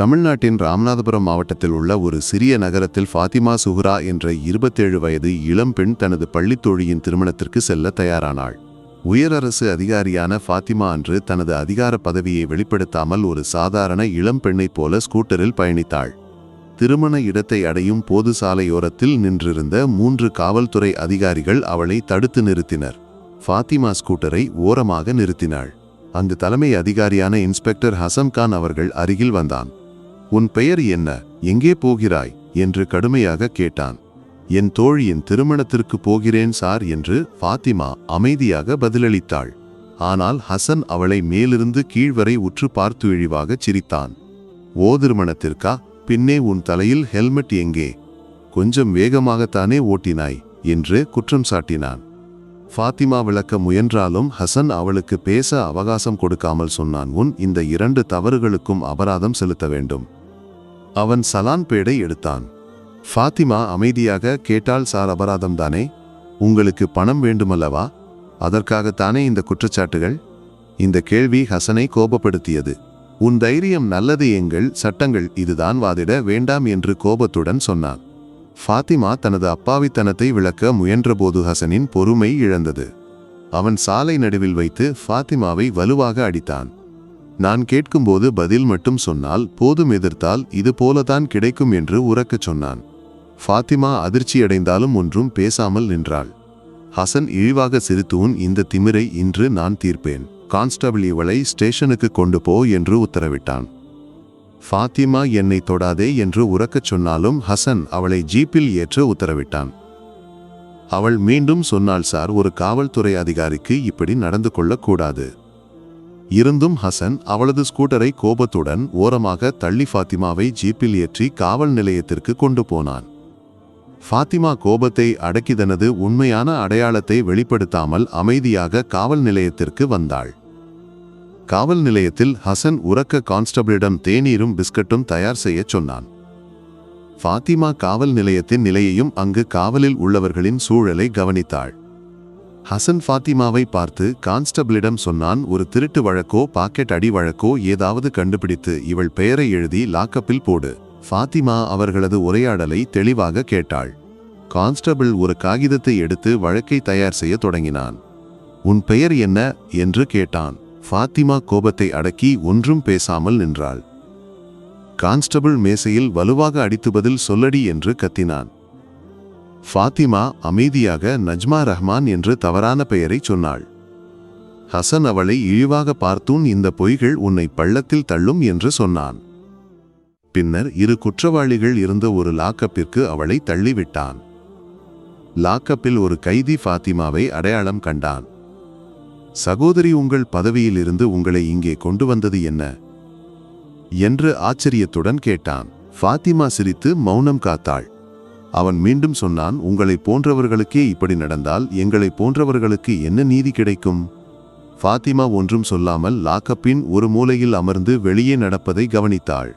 தமிழ்நாட்டின் ராமநாதபுரம் மாவட்டத்தில் உள்ள ஒரு சிறிய நகரத்தில் ஃபாத்திமா சுஹ்ரா என்ற இருபத்தேழு வயது இளம்பெண் தனது பள்ளித் தோழியின் திருமணத்திற்கு செல்ல தயாரானாள். உயரரசு அதிகாரியான ஃபாத்திமா அன்று தனது அதிகார பதவியை வெளிப்படுத்தாமல் ஒரு சாதாரண இளம்பெண்ணைப் போல ஸ்கூட்டரில் பயணித்தாள். திருமண இடத்தை அடையும் போது சாலையோரத்தில் நின்றிருந்த மூன்று காவல்துறை அதிகாரிகள் அவளை தடுத்து நிறுத்தினர். ஃபாத்திமா ஸ்கூட்டரை ஓரமாக நிறுத்தினாள். அங்கு தலைமை அதிகாரியான இன்ஸ்பெக்டர் ஹசம்கான் அவர்கள் அருகில் வந்தான். உன் பெயர் என்ன? எங்கே போகிறாய்? என்று கடுமையாக கேட்டான். என் தோழியின் திருமணத்திற்கு போகிறேன் சார் என்று ஃபாத்திமா அமைதியாக பதிலளித்தாள். ஆனால் ஹசன் அவளை மேலிருந்து கீழ்வரை உற்று பார்த்து இழிவாகச் சிரித்தான். ஓ திருமணத்திற்கா? பின்னே உன் தலையில் ஹெல்மெட் எங்கே? கொஞ்சம் வேகமாகத்தானே ஓட்டினாய்? என்று குற்றம் சாட்டினான். ஃபாத்திமா விளக்க முயன்றாலும் ஹசன் அவளுக்கு பேச அவகாசம் கொடுக்காமல் சொன்னான். உன் இந்த இரண்டு தவறுகளுக்கும் அபராதம் செலுத்த வேண்டும். அவன் சலான் பேடை எடுத்தான். ஃபாத்திமா அமைதியாக கேட்டால் சார் அபராதம் தானே? உங்களுக்கு பணம் வேண்டுமல்லவா? அதற்காகத்தானே இந்த குற்றச்சாட்டுகள்? இந்த கேள்வி ஹசனை கோபப்படுத்தியது. உன் தைரியம் நல்லது எங்கள் சட்டங்கள் இதுதான் வாதிட வேண்டாம் என்று கோபத்துடன் சொன்னான். ஃபாத்திமா தனது அப்பாவித்தனத்தை விளக்க முயன்றபோது ஹசனின் பொறுமை இழந்தது. அவன் சாலை நடுவில் வைத்து ஃபாத்திமாவை வலுவாக அடித்தான். நான் கேட்கும்போது பதில் மட்டும் சொன்னால் போதும் எதிர்த்தால் இது போலதான் கிடைக்கும் என்று உறக்கச் சொன்னான். ஃபாத்திமா அதிர்ச்சியடைந்தாலும் ஒன்றும் பேசாமல் நின்றாள். ஹசன் இழிவாக சிரித்தூன் இந்த திமிரை இன்று நான் தீர்ப்பேன். கான்ஸ்டபிள் இவளை ஸ்டேஷனுக்கு கொண்டு போ என்று உத்தரவிட்டான். ஃபாத்திமா என்னை தொடாதே என்று உறக்கச் சொன்னாலும் ஹசன் அவளை ஜீப்பில் ஏற்ற உத்தரவிட்டான். அவள் மீண்டும் சொன்னாள் சார் ஒரு காவல்துறை அதிகாரிக்கு இப்படி நடந்து கொள்ளக்கூடாது இருந்தும் ஹசன் அவளது ஸ்கூட்டரை கோபத்துடன் ஓரமாக தள்ளி ஃபாத்திமாவை ஜீப்பில் ஏற்றி காவல் நிலையத்திற்கு கொண்டு போனான். ஃபாத்திமா கோபத்தை அடக்கி தனது உண்மையான அடையாளத்தை வெளிப்படுத்தாமல் அமைதியாக காவல் நிலையத்திற்கு வந்தாள். காவல் நிலையத்தில் ஹசன் உறக்க கான்ஸ்டபிளிடம் தேநீரும் பிஸ்கட்டும் தயார் செய்யச் சொன்னான். ஃபாத்திமா காவல் நிலையத்தின் நிலையையும் அங்கு காவலில் உள்ளவர்களின் சூழலை கவனித்தாள். ஹசன் ஃபாத்திமாவை பார்த்து கான்ஸ்டபிளிடம் சொன்னான் ஒரு திருட்டு வழக்கோ பாக்கெட் அடி வழக்கோ ஏதாவது கண்டுபிடித்து இவள் பெயரை எழுதி லாக்கப்பில் போடு. ஃபாத்திமா அவர்களது உரையாடலை தெளிவாக கேட்டாள். கான்ஸ்டபிள் ஒரு காகிதத்தை எடுத்து வழக்கை தயார் செய்ய தொடங்கினான். உன் பெயர் என்ன? என்று கேட்டான். ஃபாத்திமா கோபத்தை அடக்கி ஒன்றும் பேசாமல் நின்றாள். கான்ஸ்டபிள் மேசையில் வலுவாக அடித்து பதில் சொல்லடி என்று கத்தினான். ஃபாத்திமா அமைதியாக நஜ்மா ரஹ்மான் என்று தவறான பெயரை சொன்னாள். ஹசன் அவளை இழிவாக பார்த்தூன் இந்த பொய்கள் உன்னை பள்ளத்தில் தள்ளும் என்று சொன்னான். பின்னர் இரு குற்றவாளிகள் இருந்த ஒரு லாக்கப்பிற்கு அவளை தள்ளிவிட்டான். லாக்கப்பில் ஒரு கைதி ஃபாத்திமாவை அடையாளம் கண்டான். சகோதரி உங்கள் பதவியிலிருந்து உங்களை இங்கே கொண்டு வந்தது என்ன என்று ஆச்சரியத்துடன் கேட்டான். ஃபாத்திமா சிரித்து மௌனம் காத்தாள். அவன் மீண்டும் சொன்னான் உங்களை போன்றவர்களுக்கே இப்படி நடந்தால் எங்களை போன்றவர்களுக்கு என்ன நீதி கிடைக்கும்? ஃபாத்திமா ஒன்றும் சொல்லாமல் லாக்கப்பின் ஒரு மூலையில் அமர்ந்து வெளியே நடப்பதை கவனித்தாள்.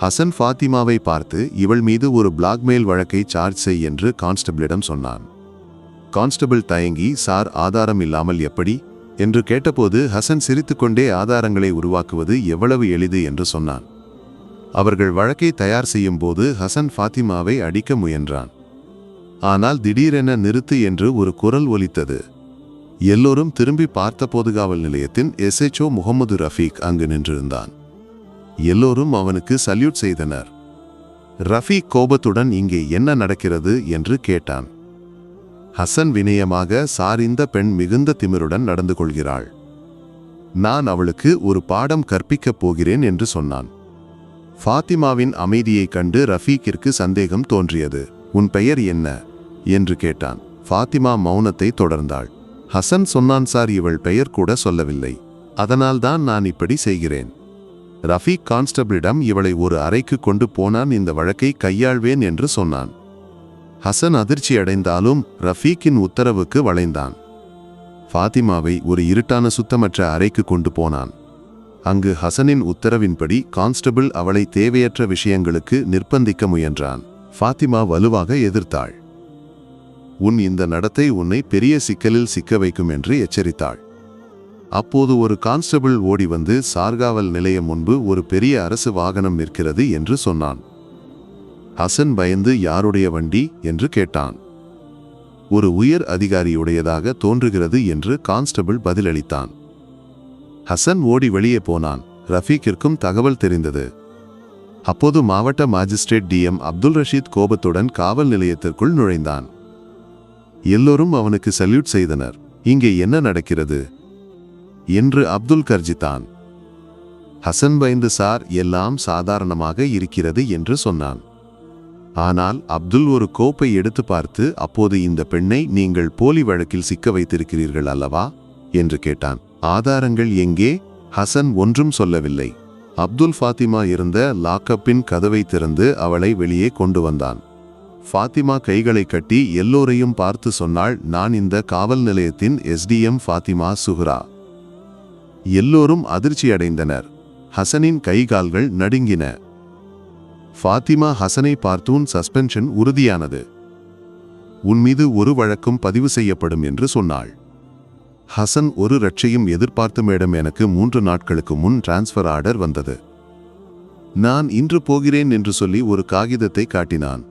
ஹசன் ஃபாத்திமாவை பார்த்து இவள் மீது ஒரு பிளாக்மெயில் வழக்கை சார்ஜ் செய் என்று கான்ஸ்டபிளிடம் சொன்னான். கான்ஸ்டபிள் தயங்கி சார் ஆதாரம் இல்லாமல் எப்படி? என்று கேட்டபோது ஹசன் சிரித்துக்கொண்டே ஆதாரங்களை உருவாக்குவது எவ்வளவு எளிது? என்று சொன்னான். அவர்கள் வழக்கை தயார் செய்யும் போது ஹசன் ஃபாத்திமாவை அடிக்க முயன்றான். ஆனால் திடீரென நிறுத்து என்று ஒரு குரல் ஒலித்தது. எல்லோரும் திரும்பி பார்த்த போதுகாவல் நிலையத்தின் எஸ்எச்ஓ முகமது ரஃபீக் அங்கு நின்றிருந்தான். எல்லோரும் அவனுக்கு சல்யூட் செய்தனர். ரஃபீக் கோபத்துடன் இங்கே என்ன நடக்கிறது? என்று கேட்டான். ஹசன் வினயமாக சார் இந்த பெண் மிகுந்த திமிருடன் நடந்து கொள்கிறாள். நான் அவளுக்கு ஒரு பாடம் கற்பிக்கப் போகிறேன் என்று சொன்னான். ஃபாத்திமாவின் அமைதியைக் கண்டு ரஃபீக்கிற்கு சந்தேகம் தோன்றியது. உன் பெயர் என்ன? என்று கேட்டான். ஃபாத்திமா மௌனத்தை தொடர்ந்தாள். ஹசன் சொன்னான் சார் இவள் பெயர் கூட சொல்லவில்லை. அதனால்தான் நான் இப்படி செய்கிறேன். ரஃபீக் கான்ஸ்டபிளிடம் இவளை ஒரு அறைக்கு கொண்டு போனான் இந்த வழக்கை கையாள்வேன் என்று சொன்னான். ஹசன் அதிர்ச்சி அடைந்தாலும் ரஃபீக்கின் உத்தரவுக்கு வளைந்தான். ஃபாத்திமாவை ஒரு இருட்டான சுத்தமற்ற அறைக்கு கொண்டு போனான். அங்கு ஹசனின் உத்தரவின்படி கான்ஸ்டபிள் அவளை தேவையற்ற விஷயங்களுக்கு நிர்பந்திக்க முயன்றான். ஃபாத்திமா வலுவாக எதிர்த்தாள். உன் இந்த நடத்தை உன்னை பெரிய சிக்கலில் சிக்க வைக்கும் என்று எச்சரித்தாள். அப்போது ஒரு கான்ஸ்டபிள் ஓடி வந்து சார்காவல் நிலையம் முன்பு ஒரு பெரிய அரசு வாகனம் நிற்கிறது என்று சொன்னான். ஹசன் பயந்து யாருடைய வண்டி? என்று கேட்டான். ஒரு உயர் அதிகாரியுடையதாக தோன்றுகிறது என்று கான்ஸ்டபிள் பதிலளித்தான். ஹசன் ஓடி வெளியே போனான். ரஃபீக்கிற்கும் தகவல் தெரிந்தது. அப்போது மாவட்ட மாஜிஸ்ட்ரேட் டிஎம் அப்துல் ரஷீத் கோபத்துடன் காவல் நிலையத்திற்குள் நுழைந்தான். எல்லோரும் அவனுக்கு சல்யூட் செய்தனர். இங்கே என்ன நடக்கிறது? என்று அப்துல் கர்ஜித்தான். ஹசன் பயந்து சார் எல்லாம் சாதாரணமாக இருக்கிறது என்று சொன்னான். ஆனால் அப்துல் ஒரு கோப்பை எடுத்து பார்த்து அப்போது இந்த பெண்ணை நீங்கள் போலி வழக்கில் சிக்க வைத்திருக்கிறீர்கள் அல்லவா? என்று கேட்டான். ஆதாரங்கள் எங்கே? ஹசன் ஒன்றும் சொல்லவில்லை. அப்துல் ஃபாத்திமா இருந்த லாக்கப்பின் கதவை திறந்து அவளை வெளியே கொண்டு வந்தான். ஃபாத்திமா கைகளை கட்டி எல்லோரையும் பார்த்து சொன்னாள் நான் இந்த காவல் நிலையத்தின் எஸ்டிஎம் ஃபாத்திமா சுஹ்ரா. எல்லோரும் அதிர்ச்சியடைந்தனர் ஹசனின் கைகால்கள் நடுங்கின. ஃபாத்திமா ஹசனை பார்த்தூன் சஸ்பென்ஷன் உறுதியானது. உன் மீது ஒரு வழக்கும் பதிவு செய்யப்படும் என்று சொன்னாள். ஹசன் ஒரு ரட்சையும் எதிர்பார்த்த மேடம் எனக்கு மூன்று நாட்களுக்கு முன் டிரான்ஸ்ஃபர் ஆர்டர் வந்தது. நான் இன்று போகிறேன் என்று சொல்லி ஒரு காகிதத்தை காட்டினான்.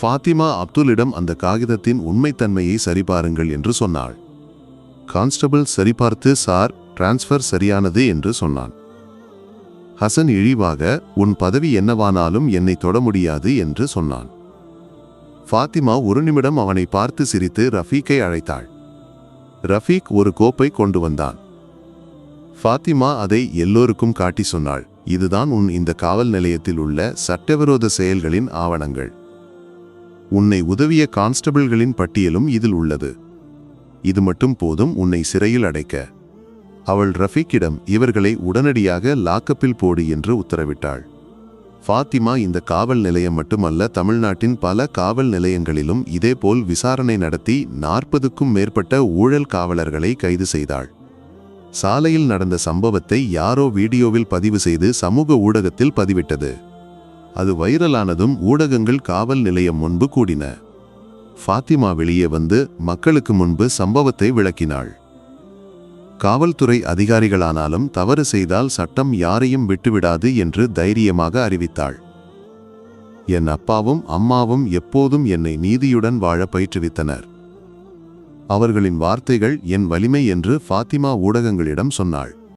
ஃபாத்திமா அப்துலிடம் அந்த காகிதத்தின் உண்மைத்தன்மையை சரிபாருங்கள் என்று சொன்னாள். கான்ஸ்டபிள் சரிபார்த்து சார் டிரான்ஸ்ஃபர் சரியானது என்று சொன்னான். ஹசன் இழிவாக உன் பதவி என்னவானாலும் என்னை தொட முடியாது என்று சொன்னான். ஃபாத்திமா ஒரு நிமிடம் அவனை பார்த்து சிரித்து ரஃபீக்கை அழைத்தாள். ரஃபீக் ஒரு கோப்பை கொண்டு வந்தான். ஃபாத்திமா அதை எல்லோருக்கும் காட்டி சொன்னாள். இதுதான் உன் இந்த காவல் நிலையத்தில் உள்ள சட்டவிரோத செயல்களின் ஆவணங்கள். உன்னை உதவிய கான்ஸ்டபிள்களின் பட்டியலும் இதில் உள்ளது. இது மட்டும் போதும் உன்னை சிறையில் அடைக்க. அவள் ரஃபீக்கிடம் இவர்களை உடனடியாக லாக்கப்பில் போடு என்று உத்தரவிட்டாள். ஃபாத்திமா இந்த காவல் நிலையம் மட்டுமல்ல தமிழ்நாட்டின் பல காவல் நிலையங்களிலும் இதேபோல் விசாரணை நடத்தி நாற்பதுக்கும் மேற்பட்ட ஊழல் காவலர்களை கைது செய்தாள். சாலையில் நடந்த சம்பவத்தை யாரோ வீடியோவில் பதிவு செய்து சமூக ஊடகத்தில் பதிவிட்டது. அது வைரலானதும் ஊடகங்கள் காவல் நிலையம் முன்பு கூடின. ஃபாத்திமா வெளியே வந்து மக்களுக்கு முன்பு சம்பவத்தை விளக்கினாள். காவல்துறை அதிகாரிகளானாலும் தவறு செய்தால் சட்டம் யாரையும் விட்டுவிடாது என்று தைரியமாக அறிவித்தாள். என் அப்பாவும் அம்மாவும் எப்போதும் என்னை நீதியுடன் வாழ பயிற்றுவித்தனர். அவர்களின் வார்த்தைகள் என் வலிமை என்று ஃபாத்திமா ஊடகங்களிடம் சொன்னாள்.